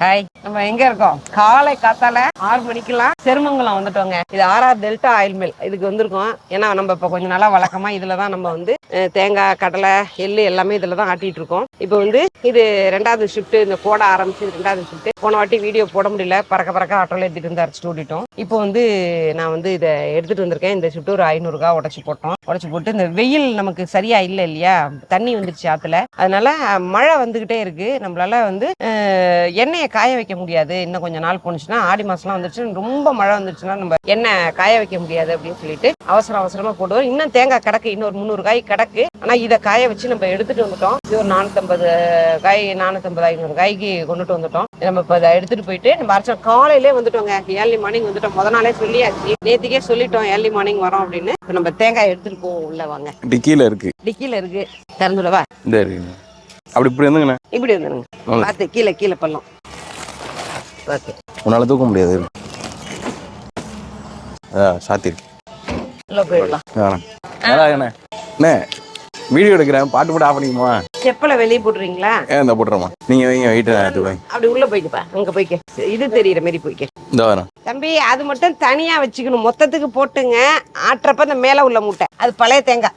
Hi நம்ம எங்க இருக்கோம்? காலை காத்தால ஆறு மணிக்கெல்லாம் செருமங்கலம் வந்துட்டோங்க. இது ஆர்ஆர் டெல்டா ஆயில் மில் இதுக்கு வந்திருக்கோம். ஏன்னா நம்ம இப்போ கொஞ்ச நாளா வழக்கமா இதில் தான் நம்ம வந்து தேங்காய் கடலை எள்ளு எல்லாமே இதில் தான் ஆட்டிட்டு இருக்கோம். இப்போ வந்து இது ரெண்டாவது ஷிஃப்ட் இந்த போட ஆரம்பிச்சு ரெண்டாவது ஷிஃப்ட் போன வாட்டி வீடியோ போட முடியல. பறக்க பறக்க ஆட்டோல எடுத்துட்டு வந்து அரைச்சிட்டு ஓட்டிட்டோம் இப்போ வந்து நான் வந்து இதை எடுத்துட்டு வந்திருக்கேன். இந்த ஷிஃப்ட் ஒரு ஐநூறுரூவா உடச்சி போட்டோம். உடச்சி போட்டு இந்த வெயில் நமக்கு சரியா இல்லை இல்லையா? தண்ணி வந்துருச்சு ஆத்துல. அதனால மழை வந்துகிட்டே இருக்கு. நம்மளால வந்து எண்ணெய் எண்ணெயை காய வைக்க முடியாது. இன்னும் கொஞ்சம் நாள் போணுச்சுன்னா ஆடி மாசம்லாம் வந்துருச்சு. ரொம்ப மழை வந்துருச்சுன்னா நம்ம எண்ணெய் காய வைக்க முடியாது அப்படின்னு சொல்லிட்டு அவசர அவசரமா போடுவோம் இன்னும் தேங்காய் கிடக்கு. இன்னொரு முந்நூறு காய் கிடக்கு. ஆனா இதை காய வச்சு நம்ம எடுத்துட்டு வந்துட்டோம். இது ஒரு நானூத்தம்பது காய் நானூத்தம்பது ஐநூறு காய்க்கு கொண்டுட்டு வந்துட்டோம். நம்ம இப்போ இதை எடுத்துட்டு போயிட்டு நம்ம அரைச்ச காலையிலே வந்துட்டோங்க. ஏர்லி மார்னிங் வந்துட்டோம். முத நாளே சொல்லியாச்சு. நேத்திக்கே சொல்லிட்டோம் ஏர்லி மார்னிங் வரோம் அப்படின்னு. நம்ம தேங்காய் எடுத்துட்டு போவோம் உள்ள வாங்க. டிக்கியில் இருக்கு. டிக்கில இருக்கு. திறந்துடவா? இந்த இருக்குங்க அப்படி இப்படி இருந்துங்கண்ணே. இப்படி வந்துருங்க. பார்த்து கீழே கீழே பள்ளம். உன்னால தூக்க முடியாது. சாத்திருக்கு அண்ணே. வீடியோ எடுக்கிறேன். பாட்டு போட்டு ஆஃப் பண்ணிக்குமா செப்பலை வெளியே போட்டுறீங்களா? இந்த போட்டுறமா நீங்கள் வைங்க எடுத்து அப்படி உள்ள போய்க்குப்பா அங்க போய்க்க இது தெரியுற மாதிரி போய்க்க இந்த வரேன். தம்பி அது மட்டும் தனியா வச்சுக்கணும். மொத்தத்துக்கு போட்டுங்க. ஆட்டுறப்ப இந்த மேல உள்ள மூட்டை. அது பழைய தேங்காய்.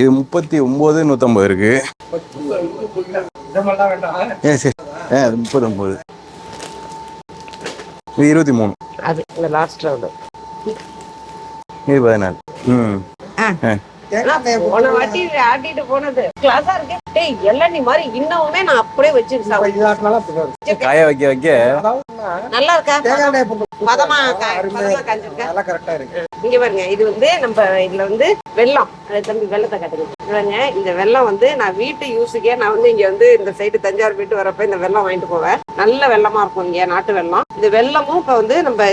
இது முப்பத்தி ஒம்பது நூற்றம்பது இருக்கு. ஏ சரி. ஏ அது முப்பது ஒம்பது இது இருபத்தி மூணு. அது இந்த லாஸ்ட் ரவுண்டு இது பதினாலு. ம். ஆ. போன வாட்டி ஆட்டிட்டு போனது. கிளாஸா இருக்கு. டேய் எல்லாம் நீ மாதிரி இன்னமுமே நான் அப்படியே வச்சிருக்கேன். காய வைக்க வைக்க நல்லா இருக்கா பதமா கா- பதமா காஞ்சிருக்கா இங்க பாருங்க இது வந்து நம்ம இதுல வந்து வெல்லம். அது தம்பி வெள்ளத்தை கட்டுங்க இந்த வெல்லம் வந்து நான் வீட்டு யூஸுக்கே நான் வந்து இங்க வந்து இந்த சைடு தஞ்சாவூர் போயிட்டு வரப்ப இந்த வெல்லம் வாங்கிட்டு போவேன். நல்ல வெல்லமா இருக்கும் இங்க நாட்டு வெல்லம். இந்த வெல்லமும் இப்ப வந்து நம்ம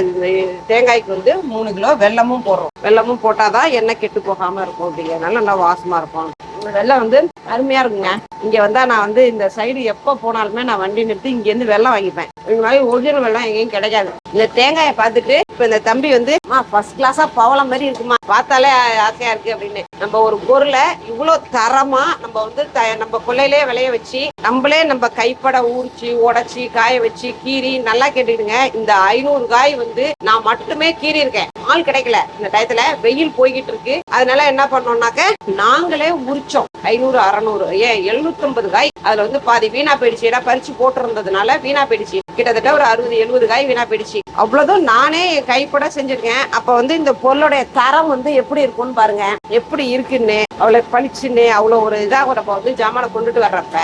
தேங்காய்க்கு வந்து மூணு கிலோ வெல்லமும் போடுறோம். வெல்லமும் போட்டாதான் எண்ணெய் கெட்டு போகாம இருக்கும் அப்படிங்கிறதுனால நல்லா வாசமா இருக்கும். வெள்ளம் வந்து அருமையா இருக்குங்க. இங்க வந்தா நான் வந்து இந்த சைடு எப்ப போனாலுமே நான் வண்டி நிறுத்தி இங்க இருந்து வாங்கிப்பேன். இந்த மாதிரி ஒரிஜினல் வெள்ளம் எங்கேயும் கிடைக்காது. இந்த தேங்காயை பார்த்துட்டு இப்ப இந்த தம்பி வந்து ஃபர்ஸ்ட் கிளாஸா பவளம் மாதிரி இருக்குமா? பார்த்தாலே ஆசையா இருக்கு அப்படின்னு. நம்ம ஒரு பொருளை இவ்வளவு தரமா நம்ம வந்து த- நம்ம கொள்ளையிலே விளைய வச்சு நம்மளே நம்ம கைப்பட ஊறிச்சு உடச்சி காய வச்சு கீறி நல்லா கேட்டுக்கிடுங்க. இந்த ஐநூறு காய் வந்து நான் மட்டுமே கீறி இருக்கேன் ஆள் கிடைக்கல. இந்த டயத்துல வெயில் போய்கிட்டு இருக்கு அதனால என்ன பண்ணோம்னாக்க நாங்களே உரிச்சோம். ஐநூறு அறநூறு ஏன் எழுநூத்தம்பது காய். அதுல வந்து பாதி வீணா போயிடுச்சு. ஏன்னா பறிச்சு போட்டிருந்ததுனால வீணா போயிடுச்சு. கிட்டத்தட்ட ஒரு அறுபது எழுபது காய் வீணா போயிடுச்சு. அவ்வளவுதான் நானே என் கைப்பட செஞ்சிருக்கேன். அப்ப வந்து இந்த பொருளுடைய தரம் வந்து எப்படி இருக்கும்னு பாருங்க. எப்படி இருக்குன்னு அவ்வளவு பளிச்சுன்னு அவ்வளவு ஒரு இதாக நம்ம வந்து ஜாமானை கொண்டுட்டு வர்றப்ப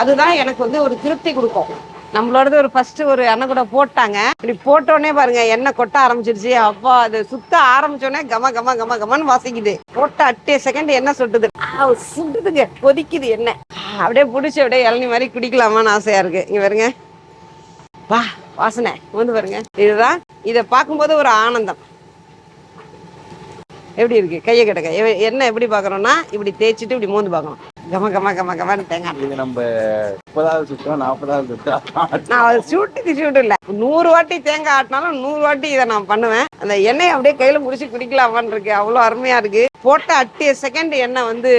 அதுதான் எனக்கு வந்து ஒரு திருப்தி கொடுக்கும். நம்மளோடது ஒரு ஃபர்ஸ்ட் ஒரு எண்ணெய் கூட போட்டாங்க. இப்படி போட்டோடனே பாருங்க எண்ணெய் கொட்ட ஆரம்பிச்சிருச்சு. அப்பா அது சுத்த ஆரம்பிச்சோடனே கம கம கம கமன்னு வாசிக்குது. போட்ட அட்டே செகண்ட் எண்ணெய் சுட்டுது. சுட்டுதுங்க கொதிக்குது எண்ணெய். அப்படியே பிடிச்சி அப்படியே இளநி மாதிரி குடிக்கலாமான்னு ஆசையா இருக்கு. இங்க பாருங்க. வா வாசனை. வந்து பாருங்க. இதுதான் இதை பார்க்கும்போது ஒரு ஆனந்தம். எப்படி இருக்கு? கையை கிடக்க என்ன எப்படி பார்க்கறோம்னா இப்படி தேய்ச்சிட்டு இப்படி மோந்து பார்க்கணும். கம கம கம கமன்னு தேங்காய் இது நம்ம முப்பதாவது சுத்தம் நாற்பதாவது சுத்தம் நான் அது ஷூட்டுக்கு ஷூட் இல்ல. நூறு வாட்டி தேங்காய் ஆட்டினாலும் நூறு வாட்டி இதை நான் பண்ணுவேன். அந்த எண்ணெயை அப்படியே கையில முடிச்சு குடிக்கலாமான்னு இருக்கு. அவ்வளோ அருமையா இருக்கு. போட்ட அட்டிய செகண்ட் எண்ணெய் வந்து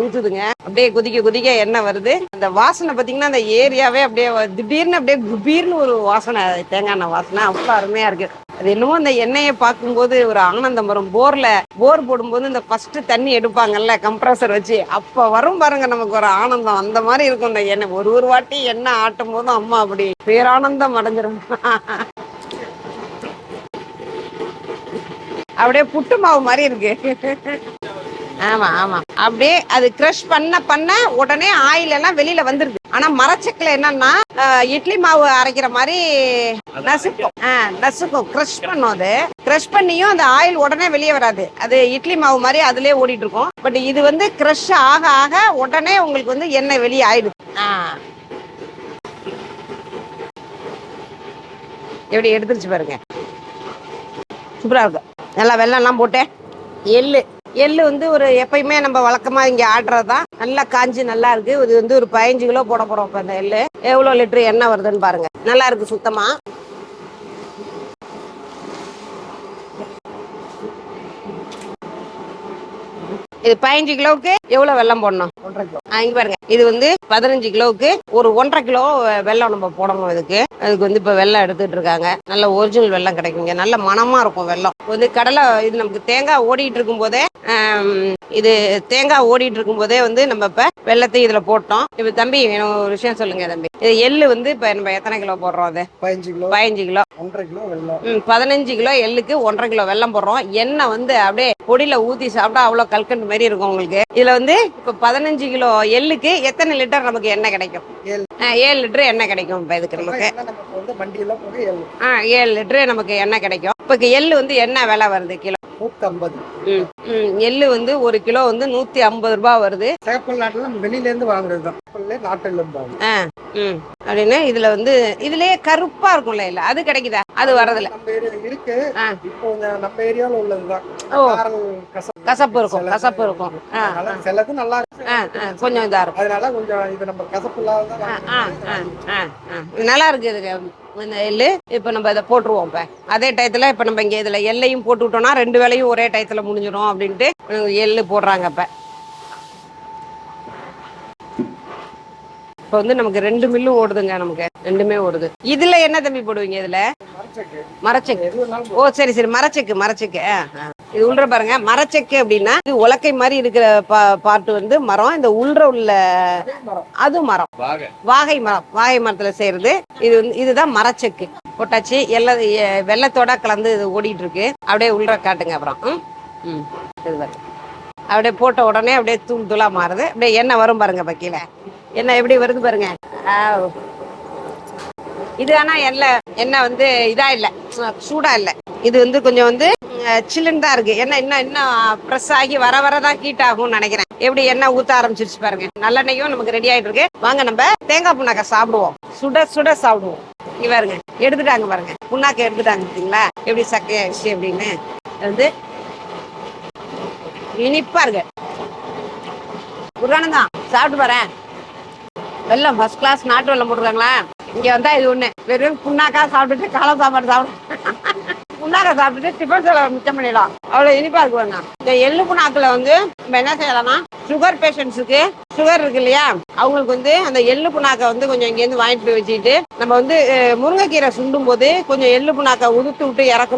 ஊத்துதுங்க. அப்படியே கொதிக்க கொதிக்க எண்ணெய் வருது. அந்த வாசனை பாத்தீங்கன்னா அந்த ஏரியாவே அப்படியே திடீர்னு அப்படியே குபீர்னு ஒரு வாசனை தேங்காய் எண்ணெய் வாசனை. அவ்வளோ அருமையா இருக்கு. அது என்னமோ அந்த எண்ணெயை பார்க்கும்போது ஒரு ஆனந்தம் வரும். போர்ல போர் போடும்போது இந்த ஃபர்ஸ்ட் தண்ணி எடுப்பாங்கல்ல கம்ப்ரஸர் வச்சு. அப்ப வரும் பாருங்க நமக்கு ஒரு ஆனந்தம். அந்த மாதிரி இருக்கும் இந்த எண்ணெய். ஒரு ஒரு வாட்டி எண்ணெய் ஆட்டும் போதும் அம்மா அப்படி பேரானந்தம் அடைஞ்சிரும். அப்படியே புட்டு மாவு மாதிரி இருக்கு. ஆமா ஆமா. அப்படியே அது க்ரஷ் பண்ண பண்ண உடனே ஆயில் எல்லாம் வெளியில வந்துருது. ஆனா மரச்சக்கில் என்னன்னா இட்லி மாவு அரைக்கிற மாதிரி நசுக்கும். ஆஹ், நசுக்கும். க்ரஷ் பண்ணும் அது. க்ரஷ் பண்ணியும் அந்த ஆயில் உடனே வெளியே வராது. அது இட்லி மாவு மாதிரி அதுலயே ஓடிட்டு இருக்கும். பட் இது வந்து க்ரஷ் ஆக ஆக உடனே உங்களுக்கு வந்து எண்ணெய் வெளியே ஆயிடுது. எப்படி எடுத்துருச்சு பாருங்க. சூப்பரா இருக்கு. நல்லா வெள்ளம்லாம் போட்டேன் எள்ளு. எள் வந்து ஒரு எப்பயுமே நம்ம வழக்கமாக இங்கே ஆடுறது? தான் நல்லா காஞ்சி நல்லா இருக்கு. இது வந்து ஒரு பதினஞ்சு கிலோ போட போகிறோம் இப்போ அந்த எள்ளு. எவ்வளோ லிட்டர் எண்ணெய் வருதுன்னு பாருங்க. நல்லா இருக்கு சுத்தமாக இது பதினஞ்சு கிலோவுக்கு எவ்வளவு வெல்லம் போடணும்? ஒன்றரை கிலோ. இங்க பாருங்க. இது வந்து பதினஞ்சு கிலோவுக்கு ஒரு ஒன்றரை கிலோ வெல்லம் நம்ம போடணும் இதுக்கு. அதுக்கு வந்து இப்போ வெல்லம் எடுத்துட்டு இருக்காங்க. நல்ல ஒரிஜினல் வெல்லம் கிடைக்குங்க நல்ல மணமா இருக்கும் இப்ப வந்து கடலை இது நமக்கு தேங்காய் ஓடிட்டு இருக்கும் போதே இது தேங்காய் ஓடிட்டு இருக்கும் போதே வந்து நம்ம இப்ப வெள்ளத்தை இதுல போட்டோம். இப்ப தம்பி ஒரு விஷயம் சொல்லுங்க தம்பி. இது எள்ளு வந்து இப்ப நம்ம எத்தனை கிலோ போடுறோம் அது? பதினஞ்சு கிலோ. பதினஞ்சு கிலோ. ஒன்றரை கிலோ வெள்ளம் ம், பதினஞ்சு கிலோ எள்ளுக்கு ஒன்றரை கிலோ வெல்லம் போடுறோம். எண்ணெய் வந்து அப்படியே பொடியில ஊத்தி சாப்பிட்டா அவ்வளவு கல்கண்டு மாதிரி இருக்கும் உங்களுக்கு. இதுல வந்து இப்ப பதினஞ்சு கிலோ எள்ளுக்கு எத்தனை லிட்டர் நமக்கு எண்ணெய் கிடைக்கும்? ஏழு. லிட்டர் எண்ணெய் கிடைக்கும் இப்ப இதுக்கு நமக்கு. ஆ ஏழு லிட்டர் நமக்கு எண்ணெய் கிடைக்கும். இப்ப எள்ளு வந்து என்ன விலை வருது கிலோ? நூத்தி எள்ளு வந்து ஒரு கிலோ வந்து நூத்தி ஐம்பது ரூபாய் வருது. சேப்பல் நாட்டுல வெளியில இருந்து வாங்குறது தான். சேப்பல்ல நாட்டுல இருந்து வாங்குறது. ஆ, ம் அப்படின்னு இதுல வந்து இதுலயே கருப்பா இருக்கும்ல இல்ல அது கிடைக்குதா? அது ஏரியா இருக்கு. இப்போ நம்ம ஏரியால உள்ளதுதான் கசப்பு. கசப்பு இருக்கும் கசப்பு இருக்கும். சிலது நல்லா இருக்கு. ஆ, ஆ, கொஞ்சம் இதா இருக்கும். அதனால கொஞ்சம் இது நம்ம கசப்பு இல்லாத. நல்லா இருக்கு இதுக்கு எள்ளு இப்போ நம்ம இதை போட்டுருவோம் இப்போ. அதே டயத்தில் இப்போ நம்ம இங்கே இதில் எல்லையும் போட்டு விட்டோம்னா ரெண்டு வேலையும் ஒரே டயத்தில் முடிஞ்சிடும் அப்படின்ட்டு எள்ளு போடுறாங்க இப்போ. இப்போ வந்து நமக்கு ரெண்டு மில்லும் ஓடுதுங்க நமக்கு. ரெண்டுமே ஓடுது. இதுல என்ன தம்பி போடுவீங்க இதுல? மரச்செக்கு. ஓ சரி சரி. மரச்செக்கு மரச்செக்கு. இது உள்ள பாருங்க மரச்செக்கு அப்படின்னா இது உலக்கை மாதிரி இருக்கிற பார்ட் வந்து மரம். இந்த உள்ள உள்ள அது மரம். வாகை. மரம். வாகை மரத்துல செய்யறது இது இதுதான் மரச்செக்கு. போட்டாச்சு எல்லா வெள்ளத்தோட கலந்து இது ஓடிட்டு இருக்கு அப்படியே உள்ள காட்டுங்க அப்புறம். ம்? இது பாருங்க. அப்படியே போட்ட உடனே அப்படியே தூள் தூளா மாறுது. அப்படியே எண்ணெய் வரும் பாருங்க கீழே எண்ணெய் எப்படி வருது பாருங்க. இது ஆனா எண்ணெய் எண்ணெய் வந்து இதா இல்ல. சூடா இல்ல. இது வந்து கொஞ்சம் வந்து சில்லுன்னு தான் இருக்கு. ஏன்னா இன்னும் இன்னும் ப்ரெஸ் ஆகி வர வர தான் ஹீட் ஆகும்னு நினைக்கிறேன். எப்படி எண்ணெய் ஊத்த ஆரம்பிச்சிருச்சு பாருங்க. நல்லெண்ணெயும் நமக்கு ரெடி ஆயிட்டு இருக்கு. வாங்க நம்ம தேங்காய் புண்ணாக்க சாப்பிடுவோம். சுட சுட சாப்பிடுவோம். இங்க பாருங்க. எடுத்துட்டாங்க பாருங்க. புண்ணாக்க எடுத்துட்டாங்க பார்த்தீங்களா எப்படி சக்கையாச்சு அப்படின்னு. வந்து இனிப்பா இருக்கு. புராணம் தான். சாப்பிட்டு பாறேன் வெள்ளம் ஃபர்ஸ்ட் கிளாஸ் நாட்டு வெள்ளம் போட்டுருக்காங்களா? இங்க வந்தா இது ஒண்ணு. வெறும் புண்ணாக்கா சாப்பிட்டுட்டு காலை சாப்பாடு சாப்பிடு புண்ணாக்கா சாப்பிட்டுட்டு டிஃபன் செலவு மிச்சம் பண்ணிடலாம். அவ்வளவு இனிப்பா இருக்கு பாருங்க. இந்த எள்ளு புண்ணாக்கில் வந்து நம்ம என்ன செய்யலாம்னா சுகர் பேஷண்ட்ஸுக்கு சுகர் இருக்கு இல்லையா? அவங்களுக்கு வந்து அந்த எள்ளு புண்ணாக்கை வந்து கொஞ்சம் இங்கேருந்து வாங்கிட்டு போய் வச்சுக்கிட்டு நம்ம வந்து முருங்கைக்கீரை சுண்டும் போது கொஞ்சம் எள்ளு புண்ணாக்கை உதுத்து விட்டு இறக்கணும்